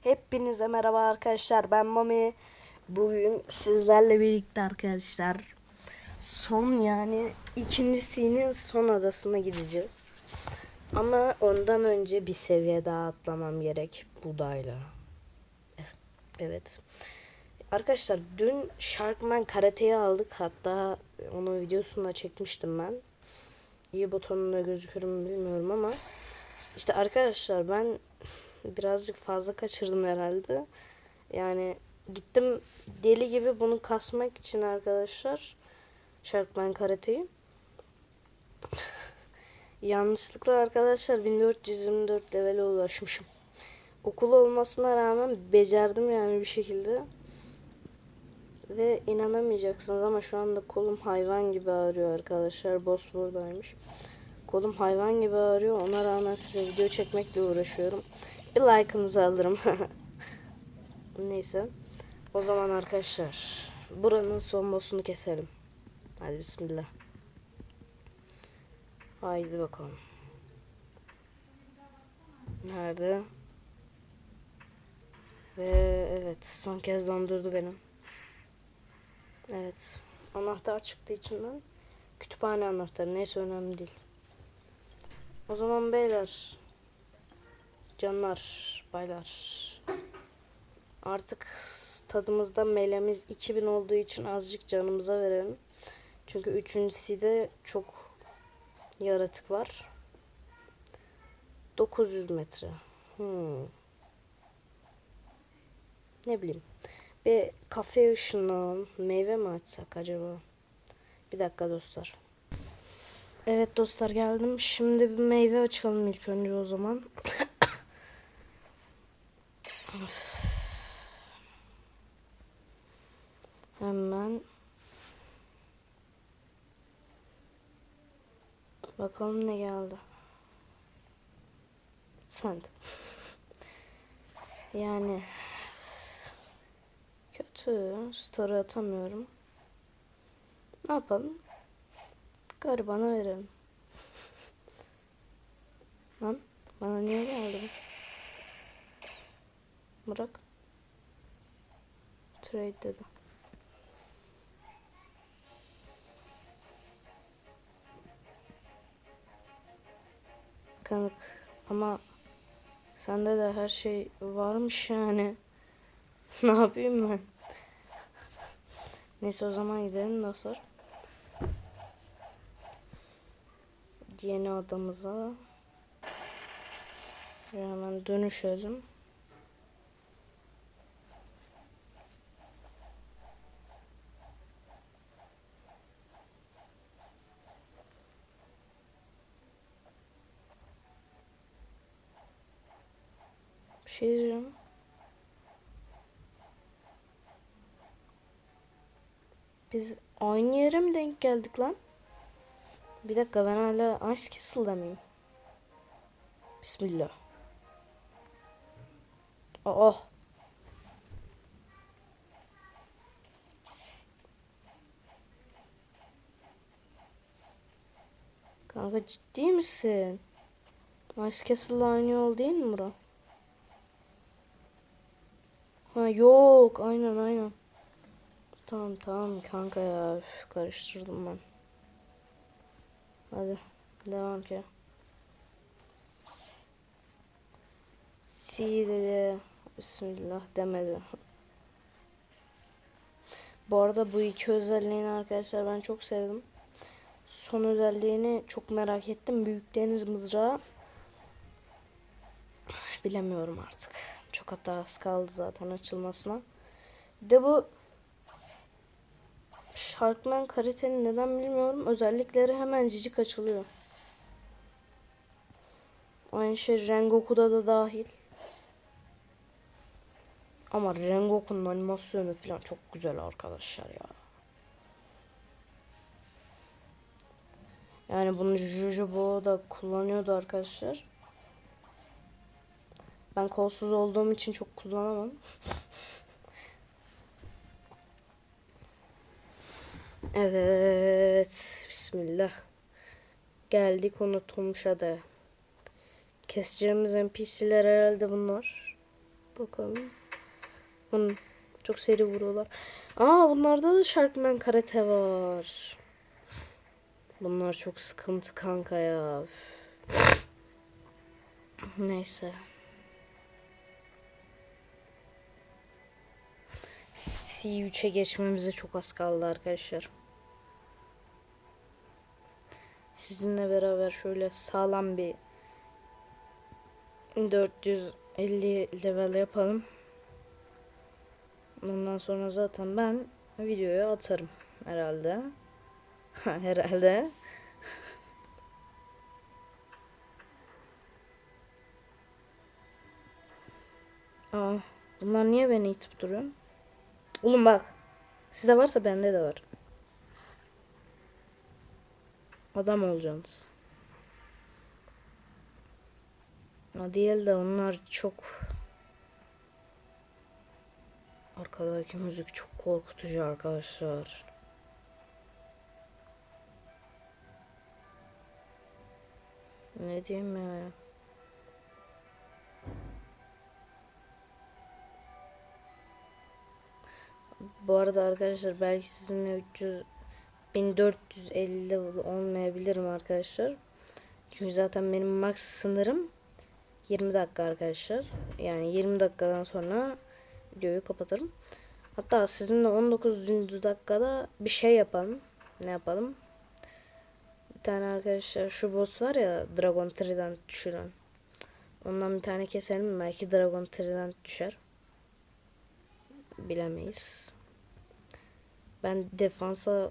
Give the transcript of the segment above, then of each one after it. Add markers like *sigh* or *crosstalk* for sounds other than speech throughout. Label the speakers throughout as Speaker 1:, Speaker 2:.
Speaker 1: Hepinize merhaba arkadaşlar. Ben Mami. Bugün sizlerle birlikte arkadaşlar son yani ikincisinin son adasına gideceğiz. Ama ondan önce bir seviye daha atlamam gerek budayla. Eh, Evet. Arkadaşlar dün Sharkman karateyi aldık. Hatta onun videosunu da çekmiştim ben. İyi butonunda gözükür mü bilmiyorum ama işte arkadaşlar ben birazcık fazla kaçırdım herhalde. Yani gittim deli gibi bunu kasmak için arkadaşlar Sharkman karateyi. *laughs* Yanlışlıkla arkadaşlar 1424 levele ulaşmışım. Okul olmasına rağmen becerdim yani bir şekilde. Ve inanamayacaksınız ama şu anda kolum hayvan gibi ağrıyor arkadaşlar. Boss buradaymış. Kolum hayvan gibi ağrıyor. Ona rağmen size video çekmekle uğraşıyorum. Bir like'ınızı alırım. *laughs* Neyse. O zaman arkadaşlar buranın son boss'unu keselim. Hadi bismillah. Haydi bakalım. Nerede? Ve evet son kez dondurdu benim. Evet. Anahtar çıktı içinden. Kütüphane anahtarı. Neyse önemli değil. O zaman beyler. Canlar, baylar. Artık tadımızda melemiz 2000 olduğu için azıcık canımıza verelim. Çünkü üçüncüsü de çok yaratık var. 900 metre. Hmm. Ne bileyim. Bir kafe ışınlanalım. Meyve mi açsak acaba? Bir dakika dostlar. Evet dostlar geldim. Şimdi bir meyve açalım ilk önce o zaman. Hemen bakalım ne geldi. Send. Yani kötü. Story atamıyorum. Ne yapalım? Garibana verelim. Lan bana niye geldi bu? Bırak. Trade dedi. Kanık ama sende de her şey varmış yani. *laughs* ne yapayım ben? Neyse o zaman gidelim dostlar. Yeni adamıza hemen dönüşelim. Şey. Biz aynı yere mi denk geldik lan? Bir dakika ben hala Ice Castle'da mıyım? Bismillah. Oh. Kanka ciddi misin? Ice Castle'la aynı yol değil mi bura? Ha yok aynen aynen. Tamam tamam kanka ya üf, karıştırdım ben. Hadi devam ki. Si dedi. Bismillah demedi. Bu arada bu iki özelliğini arkadaşlar ben çok sevdim. Son özelliğini çok merak ettim. Büyük deniz mızrağı. Bilemiyorum artık. Çok hatta az kaldı zaten açılmasına. Bir de bu Sharkman karitenin neden bilmiyorum. Özellikleri hemen cicik açılıyor. Aynı şey Rengoku'da da dahil. Ama Rengoku'nun animasyonu falan çok güzel arkadaşlar ya. Yani bunu Jujubo da kullanıyordu arkadaşlar. Ben kolsuz olduğum için çok kullanamam. Evet. Bismillah. Geldik unutulmuş adaya. Keseceğimiz NPC'ler herhalde bunlar. Bakalım. Onun çok seri vuruyorlar. Aa bunlarda da Sharkman karate var. Bunlar çok sıkıntı kanka ya. Neyse. C3'e geçmemize çok az kaldı arkadaşlar. Sizinle beraber şöyle sağlam bir 450 level yapalım. Ondan sonra zaten ben videoyu atarım herhalde. herhalde. *laughs* Aa, bunlar niye beni itip duruyor? Oğlum bak. Sizde varsa bende de var. Adam olacaksınız. Değil de onlar çok Arkadaki müzik çok korkutucu arkadaşlar. Ne diyeyim ya? Bu arada arkadaşlar belki sizinle 300 1450 level olmayabilirim arkadaşlar. Çünkü zaten benim max sınırım 20 dakika arkadaşlar. Yani 20 dakikadan sonra videoyu kapatırım. Hatta sizinle 19. dakikada bir şey yapalım. Ne yapalım? Bir tane arkadaşlar şu boss var ya Dragon Tree'den düşüren. Ondan bir tane keselim. Belki Dragon Tree'den düşer. Bilemeyiz. Ben defansa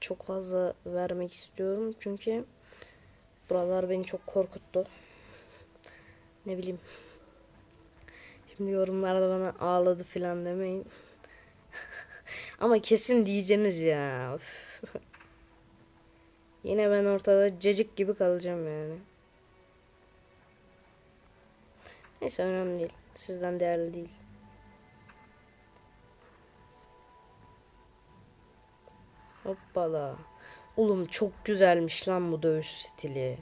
Speaker 1: çok fazla vermek istiyorum. Çünkü buralar beni çok korkuttu. Ne bileyim. Şimdi yorumlarda bana ağladı filan demeyin. *laughs* Ama kesin diyeceğiniz ya. *laughs* Yine ben ortada cacık gibi kalacağım yani. Neyse önemli değil. Sizden değerli değil. Hoppala. Oğlum çok güzelmiş lan bu dövüş stili.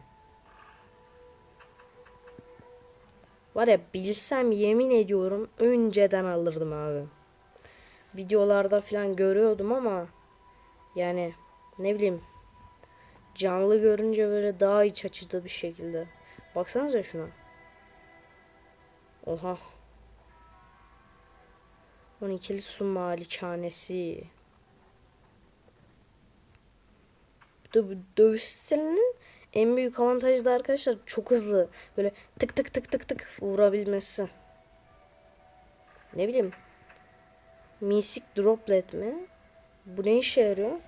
Speaker 1: Var ya bilsem yemin ediyorum önceden alırdım abi. Videolarda falan görüyordum ama yani ne bileyim canlı görünce böyle daha iç açıcı bir şekilde. Baksanıza şuna. Oha. 12'li su malikanesi. Dö dövüş stilinin en büyük avantajı da arkadaşlar çok hızlı. Böyle tık tık tık tık tık vurabilmesi. Ne bileyim. Misik droplet mi? Bu ne işe yarıyor?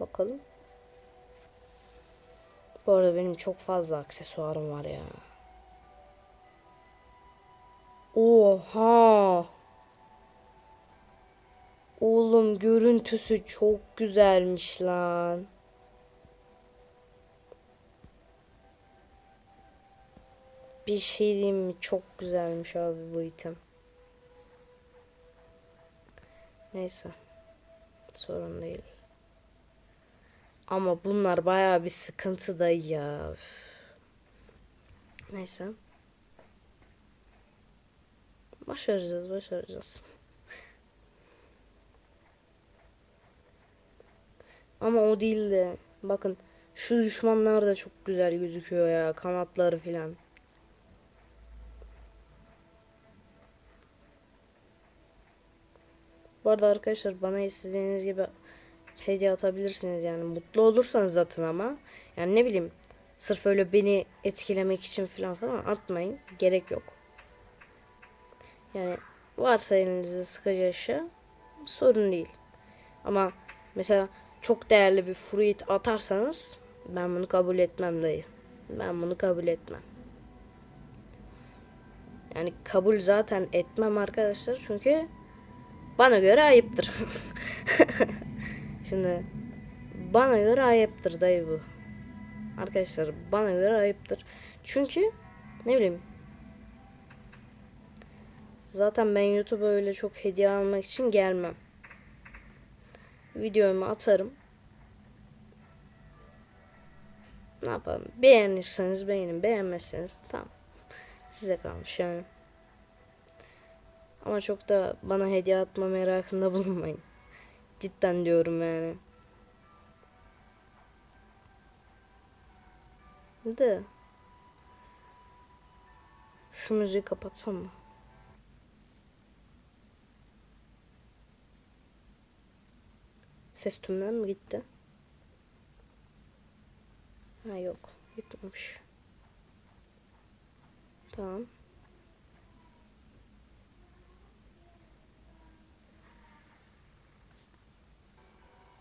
Speaker 1: Bakalım. Bu arada benim çok fazla aksesuarım var ya. Oha. Oğlum görüntüsü çok güzelmiş lan. Bir şey diyeyim mi? Çok güzelmiş abi bu item. Neyse. Sorun değil. Ama bunlar baya bir sıkıntı da ya. Neyse. Başaracağız, başaracağız. Ama o değil de bakın şu düşmanlar da çok güzel gözüküyor ya kanatları filan. Bu arada arkadaşlar bana istediğiniz gibi hediye atabilirsiniz yani mutlu olursanız zaten ama yani ne bileyim sırf öyle beni etkilemek için falan falan atmayın gerek yok. Yani varsa elinizde sıkıcı eşya sorun değil. Ama mesela çok değerli bir fruit atarsanız ben bunu kabul etmem dayı. Ben bunu kabul etmem. Yani kabul zaten etmem arkadaşlar çünkü bana göre ayıptır. *laughs* Şimdi bana göre ayıptır dayı bu. Arkadaşlar bana göre ayıptır. Çünkü ne bileyim Zaten ben YouTube'a öyle çok hediye almak için gelmem. Videomu atarım. Ne yapalım? Beğenirseniz beğenin, beğenmezseniz tamam. Size kalmış yani. Ama çok da bana hediye atma merakında *laughs* bulunmayın. Cidden diyorum yani. De. Şu müziği kapatsam mı? Ses tümden mi gitti? Ha yok. Gitmemiş. Tamam.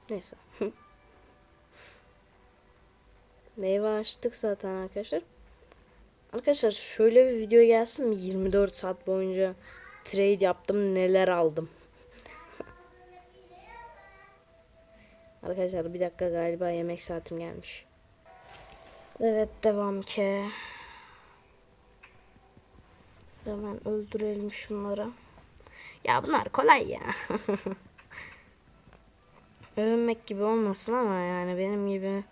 Speaker 1: Neyse. *laughs* Meyve açtık zaten arkadaşlar. Arkadaşlar şöyle bir video gelsin mi? 24 saat boyunca trade yaptım neler aldım. Arkadaşlar bir dakika galiba yemek saatim gelmiş. Evet devam ki. Hemen öldürelim şunları. Ya bunlar kolay ya. *laughs* Övünmek gibi olmasın ama yani benim gibi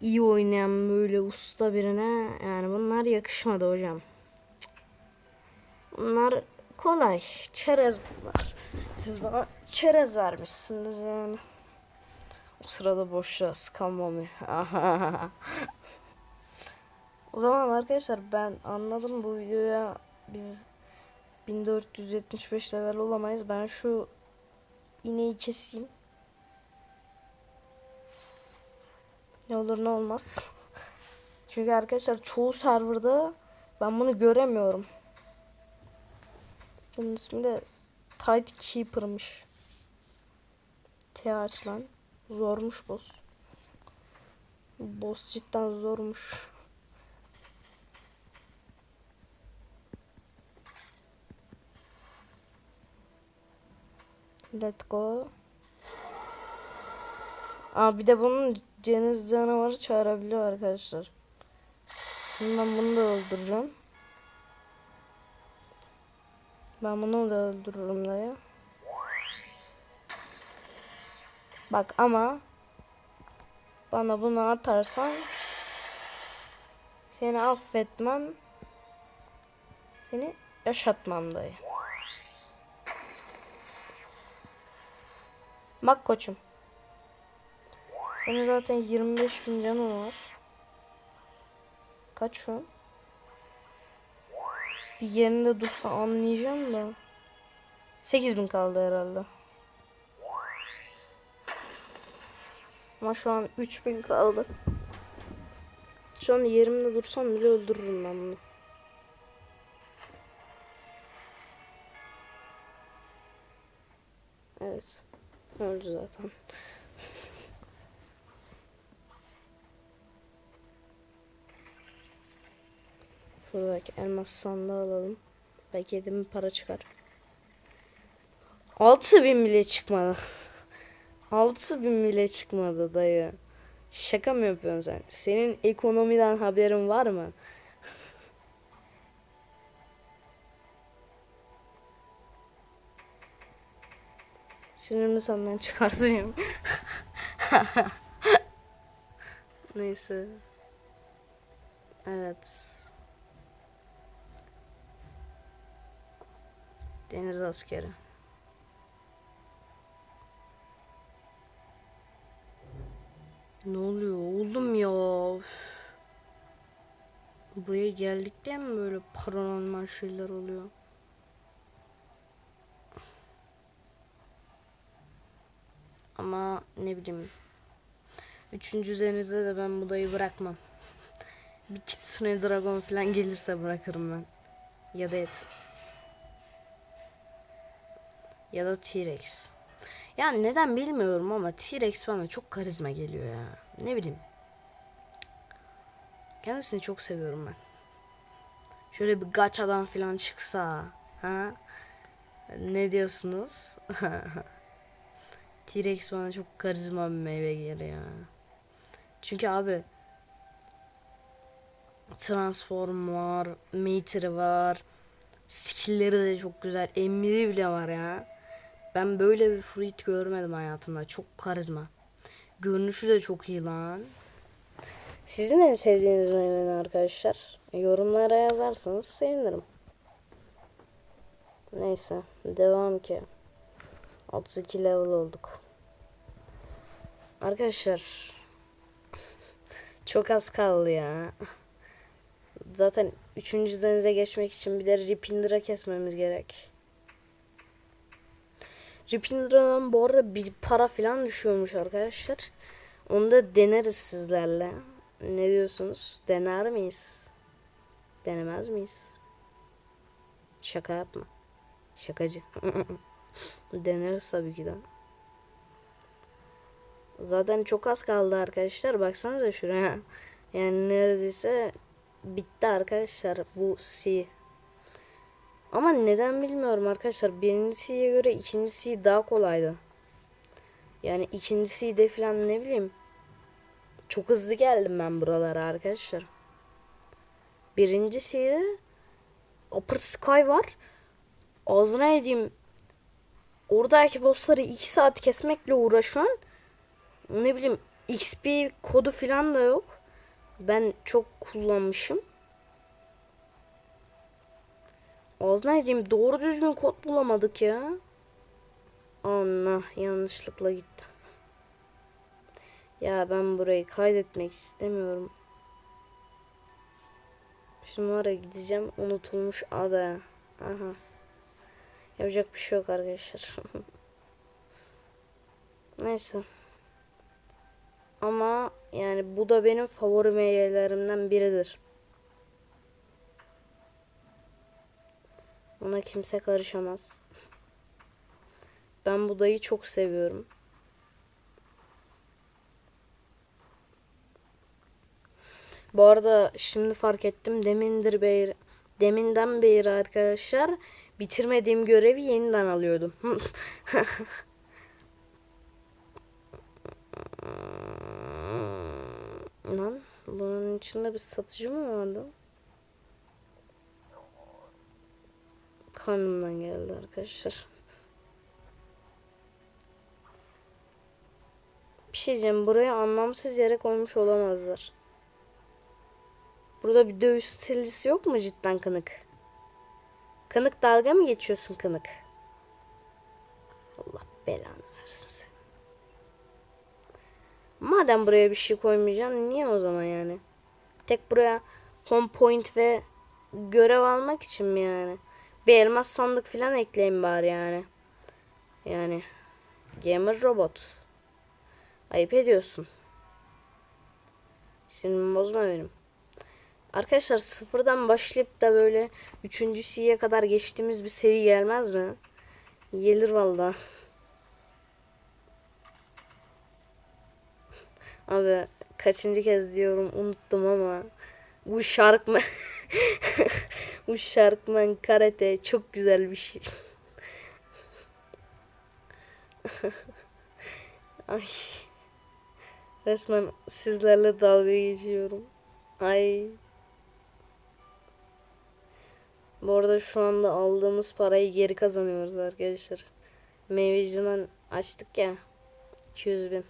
Speaker 1: iyi oynayan böyle usta birine yani bunlar yakışmadı hocam. Bunlar kolay. Çerez bunlar. Siz bana çerez vermişsiniz yani. O sırada boşluğa sıkamam *laughs* O zaman arkadaşlar ben anladım bu videoya biz 1475 level olamayız. Ben şu ineği keseyim. Ne olur ne olmaz. *laughs* Çünkü arkadaşlar çoğu serverda ben bunu göremiyorum. Bunun ismi de Tight Keeper'mış. TH lan. Zormuş boss. Boss cidden zormuş. Let's go. Aa bir de bunun deniz canavarı çağırabiliyor arkadaşlar. Şimdi ben bunu da öldüreceğim. Ben bunu da öldürürüm dayı. Bak ama bana bunu atarsan seni affetmem. Seni yaşatmam dayı. Bak koçum. Senin zaten 25 bin canın var. Kaç şu an? Bir yerinde dursa anlayacağım da. 8 bin kaldı herhalde. Ama şu an 3000 kaldı. Şu an yerimde dursam bile öldürürüm ben bunu. Evet. Öldü zaten. *laughs* Şuradaki elmas sandığı alalım. Belki edemin para çıkar. 6000 bile çıkmadı. *laughs* 6000 bile çıkmadı dayı. Şaka mı yapıyorsun sen? Senin ekonomiden haberin var mı? *laughs* Sinirimi senden çıkartacağım. *laughs* Neyse. Evet. Deniz askeri. Ne oluyor oğlum ya? Buraya geldikten mi böyle paranormal şeyler oluyor? Ama ne bileyim. Üçüncü üzerinizde de ben bu dayı bırakmam. *laughs* Bir Kitsune Dragon falan gelirse bırakırım ben. Ya da et. Ya da T-Rex. Yani neden bilmiyorum ama T-Rex bana çok karizma geliyor ya. Ne bileyim. Kendisini çok seviyorum ben. Şöyle bir gaçadan falan çıksa. Ha? Ne diyorsunuz? *laughs* T-Rex bana çok karizma bir meyve geliyor. Çünkü abi Transform var, Mater var. Skill'leri de çok güzel. Emiri bile var ya. Ben böyle bir fruit görmedim hayatımda. Çok karizma. Görünüşü de çok iyi lan. Sizin en sevdiğiniz meyve arkadaşlar? Yorumlara yazarsanız sevinirim. Neyse devam ki. 32 level olduk. Arkadaşlar *laughs* çok az kaldı ya. Zaten 3. denize geçmek için bir de Ripinder'a kesmemiz gerek. Ripinder'dan bu arada bir para falan düşüyormuş arkadaşlar. Onu da deneriz sizlerle. Ne diyorsunuz? Dener miyiz? Denemez miyiz? Şaka yapma. Şakacı. *laughs* Deneriz tabii ki de. Zaten çok az kaldı arkadaşlar. Baksanıza şuraya. Yani neredeyse bitti arkadaşlar bu C. Ama neden bilmiyorum arkadaşlar. Birincisiye göre ikincisi daha kolaydı. Yani ikincisi de falan ne bileyim. Çok hızlı geldim ben buralara arkadaşlar. Birincisi de Upper Sky var. Ağzına edeyim. Oradaki bossları 2 saat kesmekle uğraşan ne bileyim XP kodu falan da yok. Ben çok kullanmışım. Edeyim doğru düzgün kod bulamadık ya. Allah yanlışlıkla gittim. Ya ben burayı kaydetmek istemiyorum. Şimdi gideceğim unutulmuş ada. Aha. Yapacak bir şey yok arkadaşlar. *laughs* Neyse. Ama yani bu da benim favori meyvelerimden biridir. Ona kimse karışamaz. Ben bu dayı çok seviyorum. Bu arada şimdi fark ettim demindir beri deminden beri arkadaşlar bitirmediğim görevi yeniden alıyordum. *laughs* Lan bunun içinde bir satıcı mı vardı? Karnımdan geldi arkadaşlar. Bir şey diyeceğim. Buraya anlamsız yere koymuş olamazlar. Burada bir dövüş stilisi yok mu cidden kınık? Kınık dalga mı geçiyorsun kınık? Allah belanı versin seni. Madem buraya bir şey koymayacaksın niye o zaman yani? Tek buraya home point ve görev almak için mi yani? Bir elmas sandık falan ekleyin bari yani. Yani gamer robot. Ayıp ediyorsun. Sinirimi bozma benim. Arkadaşlar sıfırdan başlayıp da böyle üçüncü C'ye kadar geçtiğimiz bir seri gelmez mi? Gelir valla. *laughs* Abi kaçıncı kez diyorum unuttum ama bu Sharkman *laughs* bu Sharkman karate çok güzel bir şey. *laughs* Ay. Resmen sizlerle dalga geçiyorum. Ay. Bu arada şu anda aldığımız parayı geri kazanıyoruz arkadaşlar. Meyveciden açtık ya. 200 bin.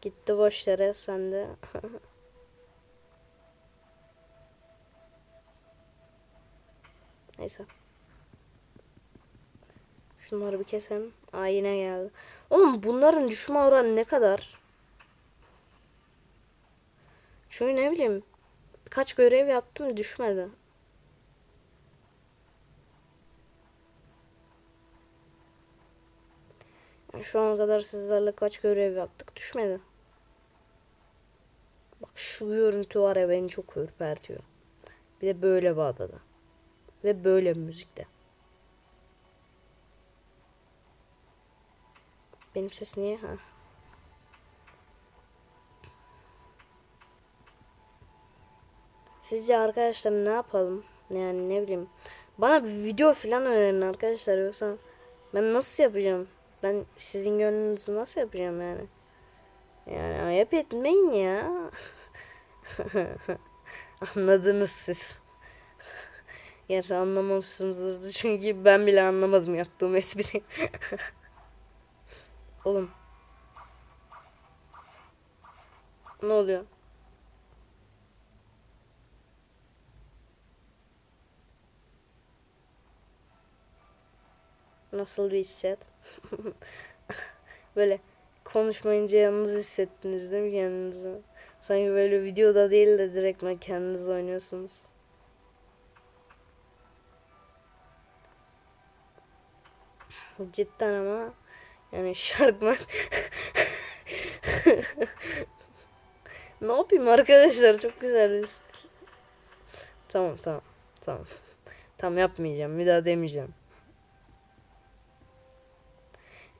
Speaker 1: Gitti boş yere sen *laughs* Neyse. Şunları bir keselim. Aa yine geldi. Oğlum bunların düşme oranı ne kadar? Çünkü ne bileyim. Birkaç görev yaptım düşmedi. Yani şu ana kadar sizlerle kaç görev yaptık düşmedi. Bak şu görüntü var ya beni çok ürpertiyor. Bir de böyle bir adada. Ve böyle müzikte. Benim ses niye? Ha. Sizce arkadaşlar ne yapalım? Yani ne bileyim. Bana bir video falan önerin arkadaşlar yoksa ben nasıl yapacağım? Ben sizin gönlünüzü nasıl yapacağım yani? Yani ayıp etmeyin ya. *laughs* Anladınız siz. Gerçi anlamamışsınızdır *laughs* çünkü ben bile anlamadım yaptığım espri. *laughs* Oğlum. Ne oluyor? Nasıl bir hissiyat? *laughs* böyle konuşmayınca yalnız hissettiniz değil mi kendinizi? Sanki böyle videoda değil de direkt kendiniz oynuyorsunuz. Cidden ama yani *laughs* Sharkman Ne yapayım arkadaşlar çok güzel bir stil. Tamam tamam tamam. Tamam yapmayacağım bir daha demeyeceğim.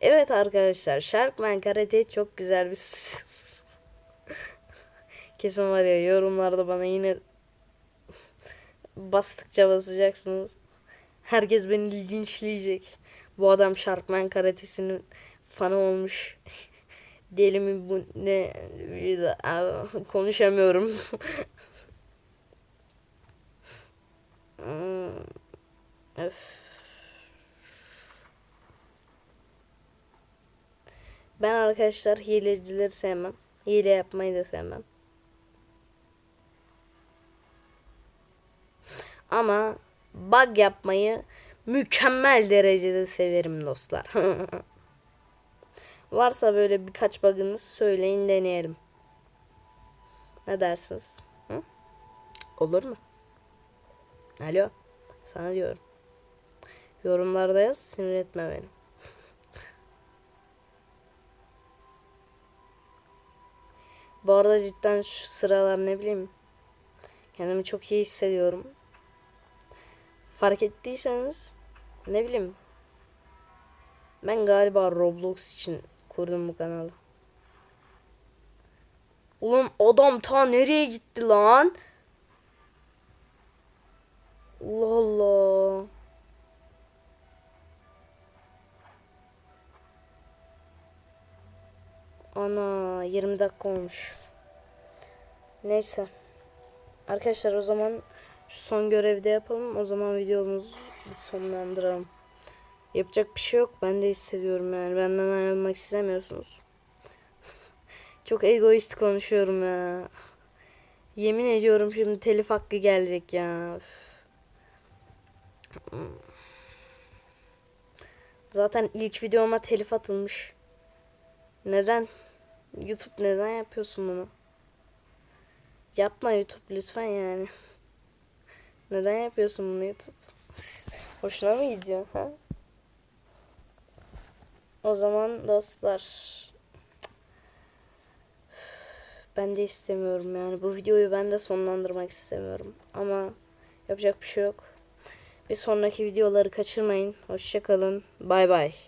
Speaker 1: Evet arkadaşlar Sharkman Karate çok güzel bir *laughs* Kesin var ya yorumlarda bana yine bastıkça basacaksınız. Herkes beni linçleyecek. Bu adam Sharkman karatesinin fanı olmuş. *laughs* Deli mi bu ne konuşamıyorum. *laughs* Hmm, Öf. Ben arkadaşlar hilecileri sevmem. Hile yapmayı da sevmem. Ama bug yapmayı mükemmel derecede severim dostlar. *laughs* Varsa böyle birkaç bug'ınız söyleyin deneyelim. Ne dersiniz? Hı? Olur mu? Alo. Sana diyorum. Yorumlarda yaz sinir etme beni. *laughs* Bu arada cidden şu sıralar ne bileyim kendimi çok iyi hissediyorum. Fark ettiyseniz ne bileyim ben galiba Roblox için kurdum bu kanalı. Oğlum adam ta nereye gitti lan? Allah Allah. Ana 20 dakika olmuş. Neyse. Arkadaşlar o zaman şu son görevde yapalım. O zaman videomuzu bir sonlandıralım. Yapacak bir şey yok. Ben de hissediyorum yani. Benden ayrılmak istemiyorsunuz. *laughs* Çok egoist konuşuyorum ya. Yemin ediyorum şimdi telif hakkı gelecek ya. Üf. Zaten ilk videoma telif atılmış. Neden? YouTube neden yapıyorsun bunu? Yapma YouTube lütfen yani. *laughs* neden yapıyorsun bunu YouTube? Hoşuna mı gidiyor ha? O zaman dostlar ben de istemiyorum yani bu videoyu ben de sonlandırmak istemiyorum ama yapacak bir şey yok. Bir sonraki videoları kaçırmayın. Hoşçakalın. Bay bay.